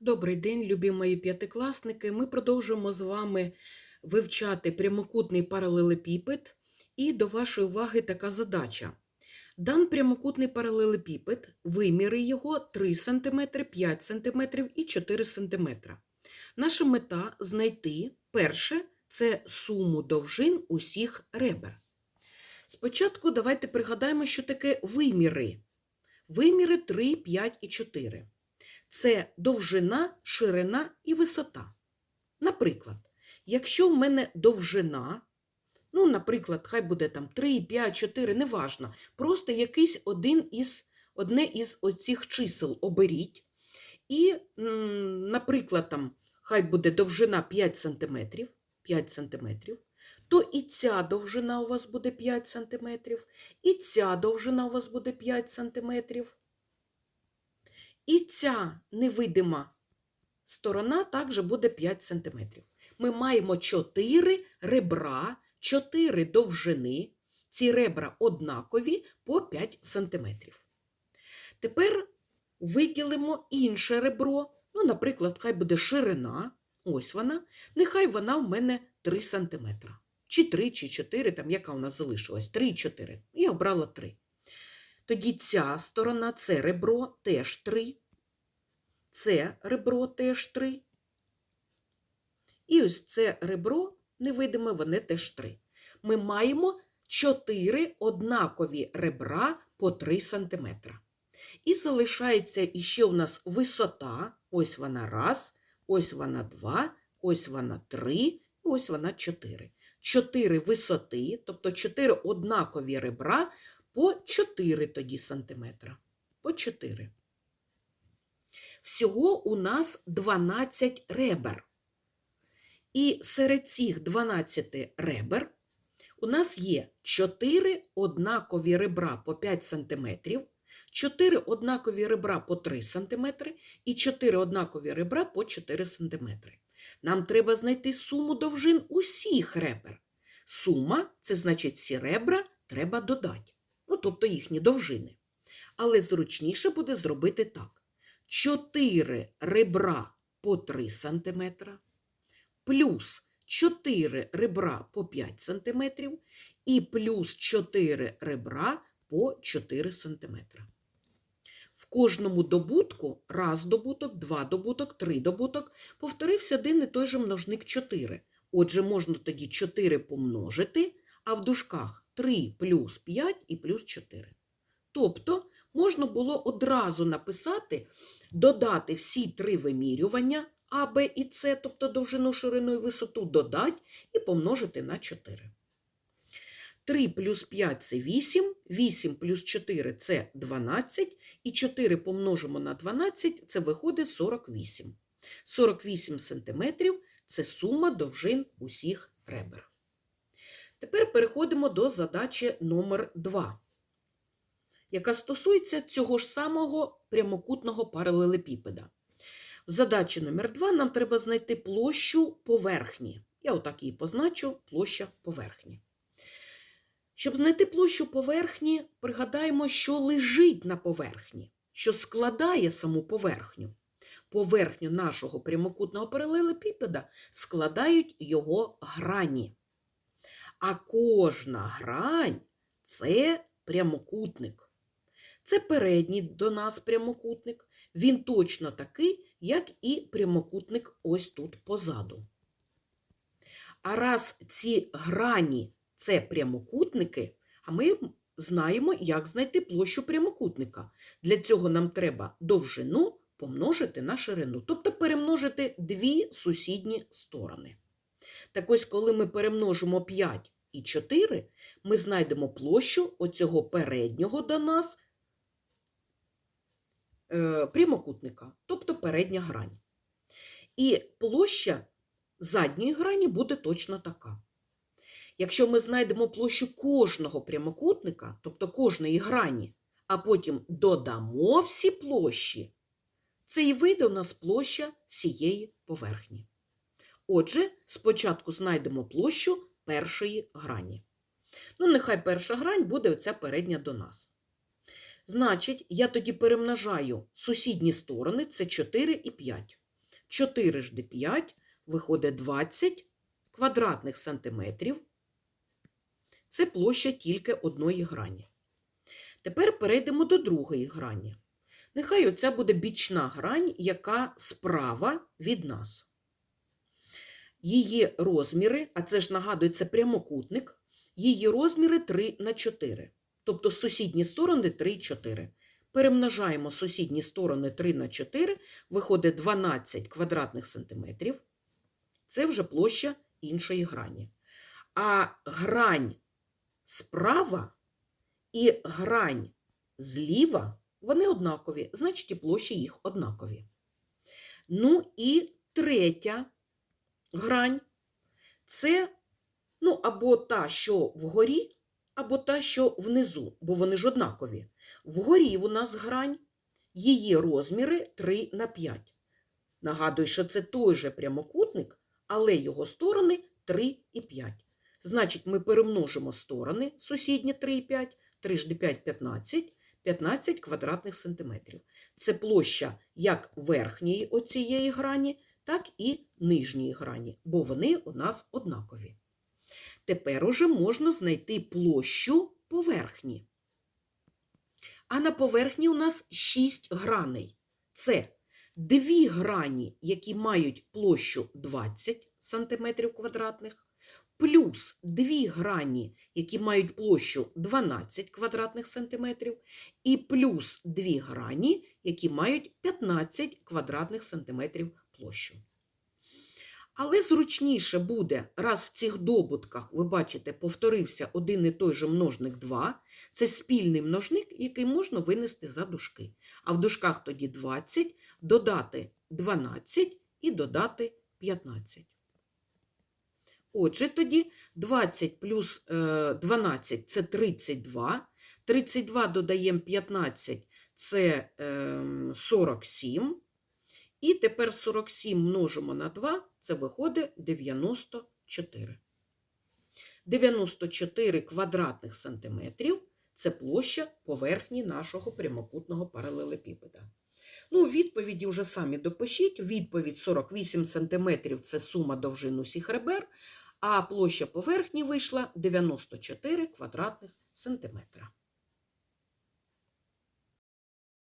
Добрий день, любі мої п'ятикласники. Ми продовжуємо з вами вивчати прямокутний паралелепіпед. І до вашої уваги така задача. Дан прямокутний паралелепіпед, виміри його 3 см, 5 см і 4 см. Наша мета знайти перше це суму довжин усіх ребер. Спочатку давайте пригадаємо, що таке виміри. Виміри 3, 5 і 4 це довжина, ширина і висота. Наприклад, якщо в мене довжина, ну, наприклад, хай буде там 3, 5, 4, неважно, просто якийсь один із, одне із оцих чисел оберіть. І, наприклад, там, хай буде довжина 5 см, 5 см, то і ця довжина у вас буде 5 см, і ця довжина у вас буде 5 см. І ця невидима сторона також буде 5 см. Ми маємо 4 ребра, 4 довжини. Ці ребра однакові по 5 см. Тепер виділимо інше ребро. Ну, наприклад, хай буде ширина. Ось вона. Нехай вона в мене 3 см. Чи 3, чи 4, там яка у нас залишилась? 3, 4. Я обрала 3. Тоді ця сторона, це ребро теж 3. Це ребро теж 3. І ось це ребро невидиме, вони теж 3. Ми маємо 4 однакові ребра по 3 см. І залишається іще у нас висота. Ось вона раз, ось вона два, ось вона три, ось вона 4. 4 висоти, тобто 4 однакові ребра по 4 тоді сантиметра. По 4. Всього у нас 12 ребер. І серед цих 12 ребер у нас є 4 однакові ребра по 5 см, 4 однакові ребра по 3 см і 4 однакові ребра по 4 см. Нам треба знайти суму довжин усіх ребер. Сума це значить всі ребра треба додати тобто їхні довжини. Але зручніше буде зробити так: 4 ребра по 3 см, плюс 4 ребра по 5 см і плюс 4 ребра по 4 см. В кожному добутку раз добуток, два добуток, три добуток повторився один і той же множник 4. Отже, можна тоді 4 помножити а в дужках 3 плюс 5 і плюс 4. Тобто можна було одразу написати, додати всі три вимірювання А, Б і С, тобто довжину, ширину і висоту, додати і помножити на 4. 3 плюс 5 це 8, 8 плюс 4 це 12, і 4 помножимо на 12, це виходить 48. 48 см – це сума довжин усіх ребер. Тепер переходимо до задачі номер 2 яка стосується цього ж самого прямокутного паралелепіпеда. В задачі номер 2 нам треба знайти площу поверхні. Я отак її позначу площа поверхні. Щоб знайти площу поверхні, пригадаємо, що лежить на поверхні, що складає саму поверхню. Поверхню нашого прямокутного паралелепіпеда складають його грані. А кожна грань це прямокутник. Це передній до нас прямокутник. Він точно такий, як і прямокутник ось тут позаду. А раз ці грані це прямокутники, а ми знаємо, як знайти площу прямокутника. Для цього нам треба довжину помножити на ширину, тобто перемножити дві сусідні сторони. Так ось, коли ми перемножимо 5 і 4, ми знайдемо площу оцього переднього до нас е, прямокутника, тобто передня грань. І площа задньої грані буде точно така. Якщо ми знайдемо площу кожного прямокутника, тобто кожної грані, а потім додамо всі площі, це і вийде у нас площа всієї поверхні. Отже, спочатку знайдемо площу першої грані. Ну, нехай перша грань буде оця передня до нас. Значить, я тоді перемножаю сусідні сторони, це 4 і 5. 4 жди 5, виходить 20 квадратних сантиметрів. Це площа тільки одної грані. Тепер перейдемо до другої грані. Нехай оця буде бічна грань, яка справа від нас. Її розміри, а це ж нагадує, це прямокутник, її розміри 3 на 4. Тобто сусідні сторони 3 і 4. Перемножаємо сусідні сторони 3 на 4, виходить 12 квадратних сантиметрів. Це вже площа іншої грані. А грань справа і грань зліва, вони однакові, значить і площі їх однакові. Ну і третя грань це ну, або та, що вгорі, або та, що внизу, бо вони ж однакові. Вгорі у нас грань, її розміри 3 на 5. Нагадую, що це той же прямокутник, але його сторони 3 і 5. Значить, ми перемножимо сторони сусідні 3 і 5, 3 жди 5 – 15, 15 квадратних сантиметрів. Це площа як верхньої оцієї грані, так і нижньої грані, бо вони у нас однакові. Тепер уже можна знайти площу поверхні. А на поверхні у нас 6 граней. Це дві грані, які мають площу 20 см квадратних, плюс дві грані, які мають площу 12 квадратних сантиметрів, і плюс дві грані, які мають 15 квадратних сантиметрів площу. Але зручніше буде, раз в цих добутках, ви бачите, повторився один і той же множник 2, це спільний множник, який можна винести за дужки. А в дужках тоді 20, додати 12 і додати 15. Отже, тоді 20 плюс е, 12 – це 32, 32 додаємо 15 – це е, 47, і тепер 47 множимо на 2, це виходить 94. 94 квадратних сантиметрів – це площа поверхні нашого прямокутного паралелепіпеда. Ну, відповіді вже самі допишіть. Відповідь 48 сантиметрів – це сума довжин усіх ребер, а площа поверхні вийшла 94 квадратних сантиметра.